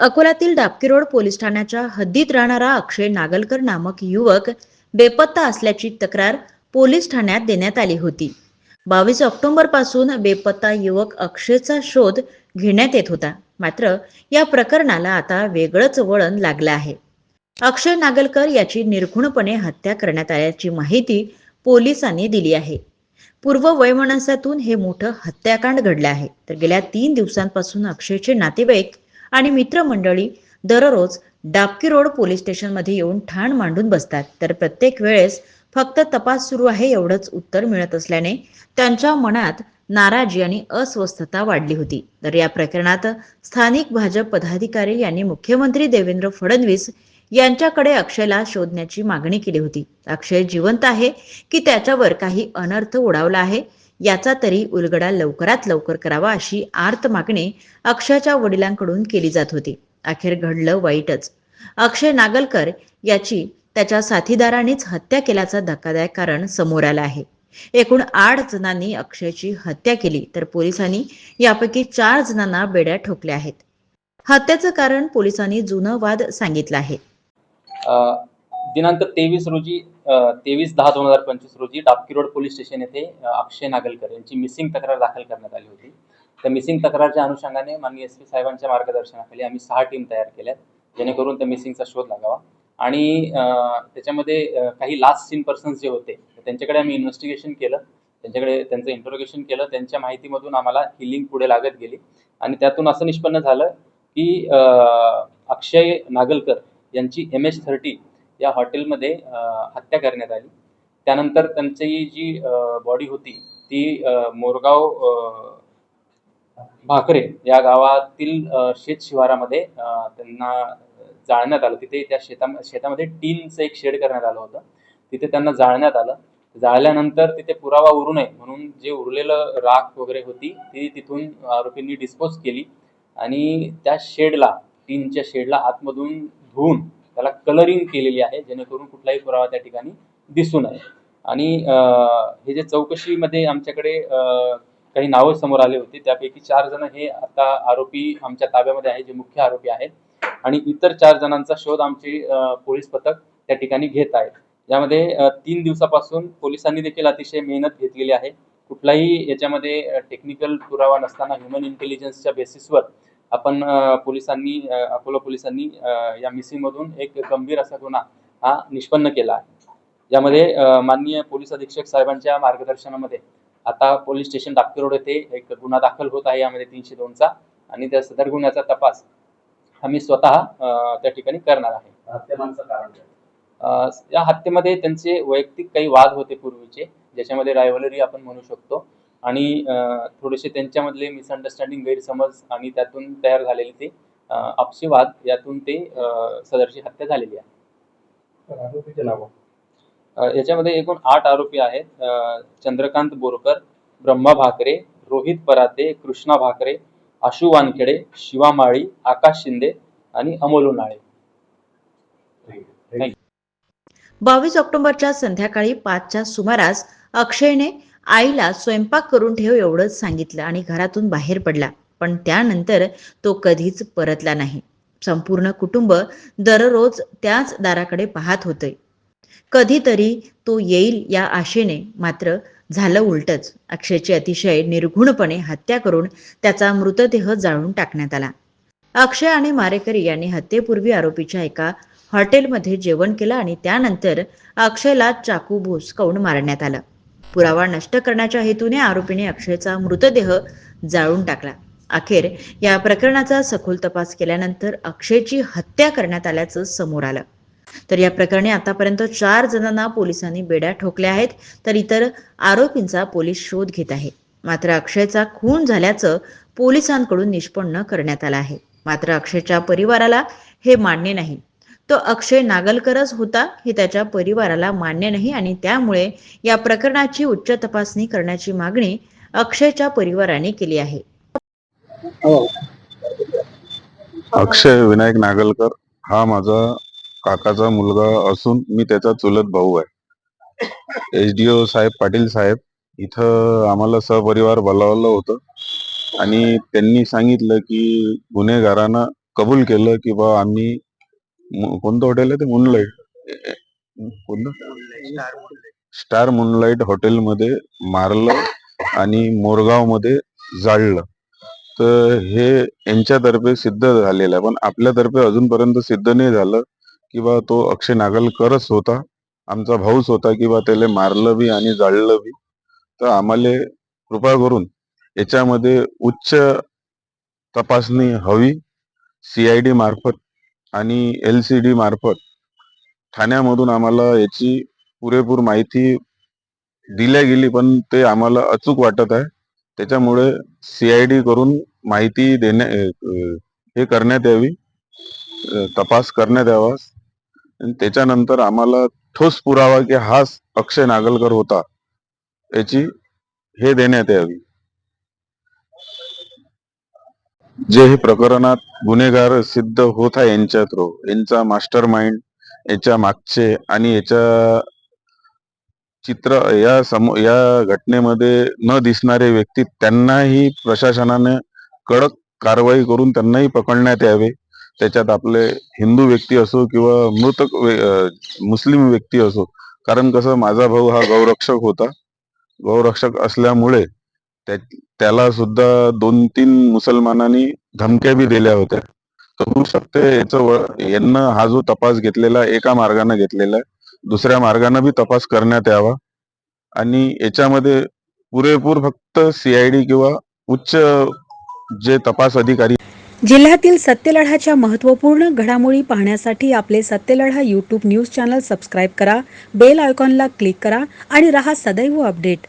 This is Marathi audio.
अकोल्यातील डाबकी रोड पोलीस ठाण्याच्या हद्दीत राहणारा अक्षय नागलकर नामक युवक बेपत्ता असल्याची तक्रार पोलीस ठाण्यात देण्यात आली होती. बावीस ऑक्टोबरपासून बेपत्ता युवक अक्षयचा शोध घेण्यात येत होता. मात्र या प्रकरणाला आता वेगळंच वळण लागलं आहे. अक्षय नागलकर याची निर्घुणपणे हत्या करण्यात आल्याची माहिती पोलिसांनी दिली आहे. पूर्व वैमनस्यातून हे मोठं हत्याकांड घडलं आहे. तर गेल्या तीन दिवसांपासून अक्षयचे नातेवाईक आणि मित्रमंडळी दररोज डाबकी रोड पोलीस स्टेशनमध्ये येऊन ठाण मांडून बसतात. तर प्रत्येक वेळेस फक्त तपास सुरू आहे एवढंच उत्तर मिळत असल्याने त्यांच्या मनात नाराजी आणि अस्वस्थता वाढली होती. तर या प्रकरणात स्थानिक भाजप पदाधिकारी यांनी मुख्यमंत्री देवेंद्र फडणवीस यांच्याकडे अक्षयला शोधण्याची मागणी केली होती. अक्षय जिवंत आहे की त्याच्यावर काही अनर्थ उडावला आहे याचा तरी उलगडा लवकरात लवकर करावा अशी आर्त मागणी अक्षयच्या वडिलांकडून केली जात होती. अखेर घडलं वाईटच. अक्षय नागलकर याची त्याच्या साथीदारानेच हत्या केल्याचा धक्कादायक कारण समोर आलं आहे. एकूण आठ जणांनी अक्षयची हत्या केली तर पोलिसांनी यापैकी चार जणांना बेड्या ठोकल्या आहेत. हत्येचं कारण पोलिसांनी जुनं वाद सांगितलं आहे. दिनांक तेवीस रोजी तेवीस दहा दोन हजार पंचवीस रोजी डाबकी रोड पोलीस स्टेशन येथे अक्षय नागलकर यांची मिसिंग तक्रार दाखल करण्यात आली होती. त्या मिसिंग तक्रारच्या अनुषंगाने माननीय एस पी साहेबांच्या मार्गदर्शनाखाली आम्ही सहा टीम तयार केल्यात जेणेकरून त्या मिसिंगचा शोध लागावा. आणि त्याच्यामध्ये काही लास्ट सीन पर्सन्स जे होते त्यांच्याकडे आम्ही इन्व्हेस्टिगेशन केलं त्यांच्याकडे त्यांचं इंटरोगेशन केलं त्यांच्या माहितीमधून आम्हाला ही लिंक पुढे लागत गेली. आणि त्यातून असं निष्पन्न झालं की अक्षय नागलकर यांची एम एच थर्टी या हॉटेलमध्ये हत्या करण्यात आली. त्यानंतर त्यांची जी बॉडी होती ती मोरगाव भाकरे या गावातील शेत शिवारामध्ये त्यांना जाळण्यात आलं. तिथे त्या शेता शेतामध्ये टीनचं एक शेड करण्यात आलं होतं. तिथे त्यांना जाळण्यात आलं. जाळल्यानंतर तिथे पुरावा उरू नये म्हणून जे उरलेलं राख वगैरे होती ती तिथून आरोपींनी डिस्पोज केली आणि त्या शेडला टीनच्या शेडला आतमधून धुवून त्याला कलरिंग केलेली आहे जेणेकरून कुठलाही पुरावा त्या ठिकाणी दिसू नये. आणि हे जे चौकशीमध्ये आमच्याकडे काही नावं समोर आले होते त्यापैकी चार जण हे आता आरोपी आमच्या ताब्यामध्ये आहे जे मुख्य आरोपी आहेत. आणि इतर चार जणांचा शोध आमचे पोलीस पथक त्या ठिकाणी घेत आहेत. यामध्ये तीन दिवसापासून पोलिसांनी देखील अतिशय मेहनत घेतलेली आहे. कुठलाही याच्यामध्ये टेक्निकल पुरावा नसताना ह्युमन इंटेलिजन्सच्या बेसिसवर आपण पोलिसांनी अकोला पोलिसांनी या मिसिंगमधून एक गंभीर असा गुन्हा हा निष्पन्न केला आहे. यामध्ये माननीय पोलीस अधीक्षक साहेबांच्या मार्गदर्शनामध्ये आता पोलीस स्टेशन डाक्टर रोड येथे एक गुन्हा दाखल होत आहे. यामध्ये तीनशे दोनचा आणि त्या सदर गुन्ह्याचा तपास आम्ही स्वतः त्या ठिकाणी करणार आहे. या हत्येमध्ये त्यांचे वैयक्तिक काही वाद होते पूर्वीचे ज्याच्यामध्ये रायव्हलरी आपण म्हणू शकतो. आणि अ, थोडेसे त्यांच्यामधले मिसअंडरस्टँडिंग गैरसमज आणि त्यातून तयार झालेले ते अ, आपसी वाद यातून ते सदरची हत्या झालेली आहे. याच्यामध्ये एकूण आठ आरोपी आहेत. चंद्रकांत बोरकर ब्रह्मा भाकरे रोहित पराते कृष्णा भाकरे आशु वानखेडे शिवा माळी आकाश शिंदे आणि अमोल उन्हाळे. बावीस ऑक्टोबरच्या संध्याकाळी पाचच्या सुमारास अक्षयने आईला स्वयंपाक करून ठेव एवढंच सांगितलं आणि घरातून बाहेर पडला. पण त्यानंतर तो कधीच परतला नाही. संपूर्ण कुटुंब दररोज त्याच दाराकडे पाहत होते. कधीतरी तो येईल या आशेने मात्र झालं उलटच. अक्षयची अतिशय निर्घुणपणे हत्या करून त्याचा मृतदेह जाळून टाकण्यात आला. अक्षय आणि मारेकरी यांनी हत्येपूर्वी आरोपीच्या एका हॉटेलमध्ये जेवण केलं आणि त्यानंतर अक्षयला चाकू भोसकावून मारण्यात आलं. पुरावा नष्ट करण्याच्या हेतूने आरोपीने अक्षयचा मृतदेह जाळून टाकला. अखेर या प्रकरणाचा सखोल तपास केल्यानंतर अक्षयची हत्या करण्यात आल्याचं समोर आलं. तर या प्रकरणी आतापर्यंत चार जणांना पोलिसांनी बेड्या ठोकल्या आहेत तर इतर आरोपींचा पोलीस शोध घेत आहे. मात्र अक्षयचा खून झाल्याचं पोलिसांकडून निष्पन्न करण्यात आलं आहे. मात्र अक्षयच्या परिवाराला हे मान्य नाही. तो अक्षय नागलकरच होता हे त्याच्या परिवाराला मान्य नाही आणि त्यामुळे या प्रकरणाची उच्च तपासणी करण्याची मागणी अक्षयच्या परिवाराने केली आहे. अक्षय विनायक नागलकर हा माझा काकाचा मुलगा असून मी त्याचा चुलत भाऊ आहे. एच डी ओ साहेब पाटील साहेब इथं आम्हाला सहपरिवार बोलावलं होतं आणि त्यांनी सांगितलं की गुन्हेगारांना कबूल केलं की बा आम्ही कोणतं हॉटेल आहे ते? मुनलाईट कोणतं? स्टार मुनलाईट हॉटेलमध्ये मारलं आणि मोरगावमध्ये जाळलं. तर हे यांच्यातर्फे सिद्ध झालेलं आहे. पण आपल्यातर्फे अजूनपर्यंत सिद्ध नाही झालं किंवा तो अक्षय नागलकरच होता. आमचा भाऊच होता किंवा त्याला मारलं बी आणि जाळलं बी. तर आम्हाला कृपा करून याच्यामध्ये उच्च तपासणी हवी. सीआयडी मार्फत आणि एल सी डी मार्फत ठाण्यामधून आम्हाला याची पुरेपूर माहिती दिल्या गेली पण ते आम्हाला अचूक वाटत आहे. त्याच्यामुळे सीआयडी करून माहिती देण्या हे करण्यात यावी तपास करण्यात यावा. त्याच्यानंतर आम्हाला ठोस पुरावा की हाच अक्षय नागलकर होता याची हे देण्यात यावी. जे हे प्रकरणात गुन्हेगार सिद्ध होत आहे यांच्या थ्रू यांचा मास्टर माइंड याच्या मागचे आणि याच्या चित्र या समो या घटनेमध्ये न दिसणारे व्यक्ती त्यांनाही प्रशासनाने कडक कारवाई करून त्यांनाही पकडण्यात यावे. त्याच्यात आपले हिंदू व्यक्ती असो किंवा मृत मुस्लिम व्यक्ती असो. कारण कसं माझा भाऊ हा गौरक्षक होता. गौरक्षक असल्यामुळे त्याला सुद्धा दोन तीन मुसलमानांनी धमक्या बी दिल्या होत्या. तर होऊ शकते याचं यांना हा जो तपास घेतलेला एका मार्गाने घेतलेला आहे. दुसऱ्या मार्गाने बी तपास करण्यात यावा. आणि याच्यामध्ये पुरेपूर फक्त सीआयडी किंवा उच्च जे तपास अधिकारी जिल्ह्यातील सत्यलढ्याच्या महत्त्वपूर्ण घडामोडी पाहण्यासाठी आपले Satyaladha YouTube news channel subscribe करा बेल आयकॉनला क्लिक करा आणि रहा सदैव अपडेट